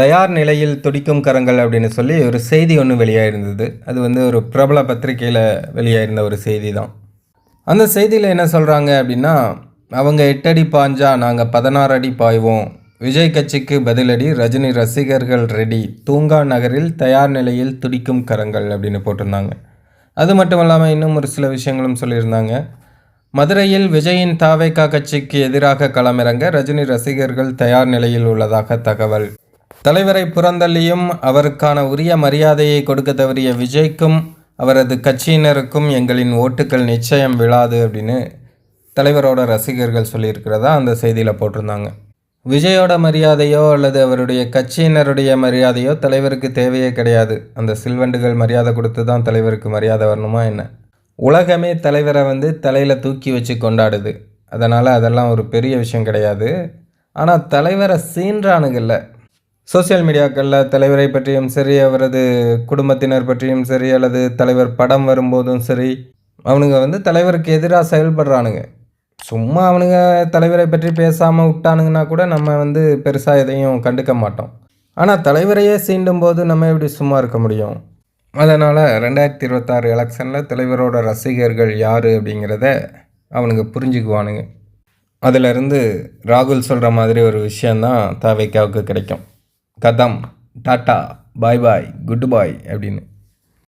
தயார் நிலையில் துடிக்கும் கரங்கள் அப்படின்னு சொல்லி ஒரு செய்தி ஒன்று வெளியாயிருந்தது. அது வந்து ஒரு பிரபல பத்திரிகையில் வெளியாயிருந்த ஒரு செய்தி தான் அந்த செய்தியில் என்ன சொல்கிறாங்க அப்படின்னா அவங்க எட்டடி பாஞ்சா நாங்கள் பதினாறு அடி பாய்வோம். விஜய் கட்சிக்கு பதிலடி ரஜினி ரசிகர்கள் ரெடி. தூங்கா நகரில் தயார் நிலையில் துடிக்கும் கரங்கள் அப்படின்னு போட்டிருந்தாங்க. அது மட்டும் இல்லாமல் இன்னும் ஒரு சில விஷயங்களும் சொல்லியிருந்தாங்க. மதுரையில் விஜயின் தாவேகா கட்சிக்கு எதிராக களமிறங்க ரஜினி ரசிகர்கள் தயார் நிலையில் உள்ளதாக தகவல். தலைவரை புறந்தள்ளியும் அவருக்கான உரிய மரியாதையை கொடுக்க தவறிய விஜய்க்கும் அவரது கட்சியினருக்கும் எங்களின் ஓட்டுக்கள் நிச்சயம் விழாது அப்படின்னு தலைவரோட ரசிகர்கள் சொல்லியிருக்கிறதா அந்த செய்தியில் போட்டிருந்தாங்க. விஜயோட மரியாதையோ அல்லது அவருடைய கட்சியினருடைய மரியாதையோ தலைவருக்கு தேவையே கிடையாது. அந்த சில்வண்டுகள் மரியாதை கொடுத்து தான் தலைவருக்கு மரியாதை வரணுமா என்ன? உலகமே தலைவரை வந்து தலையில் தூக்கி வச்சு கொண்டாடுது. அதனால் அதெல்லாம் ஒரு பெரிய விஷயம் கிடையாது. ஆனால் தலைவரை சீன்றானுங்கள்ல சோஷியல் மீடியாக்களில் தலைவரை பற்றியும் சரி அவரது குடும்பத்தினர் பற்றியும் சரி அல்லது தலைவர் படம் வரும்போதும் சரி அவனுங்க வந்து தலைவருக்கு எதிராக செயல்படுறானுங்க. சும்மா அவனுங்க தலைவரை பற்றி பேசாமல் விட்டானுங்கன்னா கூட நம்ம வந்து பெருசாக எதையும் கண்டுக்க மாட்டோம். ஆனால் தலைவரையே சீண்டும் போது நம்ம எப்படி சும்மா இருக்க முடியும்? அதனால் ரெண்டாயிரத்தி இருபத்தாறு எலெக்ஷனில் தலைவரோட ரசிகர்கள் யார் அப்படிங்கிறத அவனுங்க புரிஞ்சுக்குவானுங்க. அதிலிருந்து ராகுல் சொல்கிற மாதிரி ஒரு விஷயந்தான் தாவைக்காவுக்கு கிடைக்கும். கதம் டாட்டா பாய் பாய் குட் பாய் அப்படின்னு.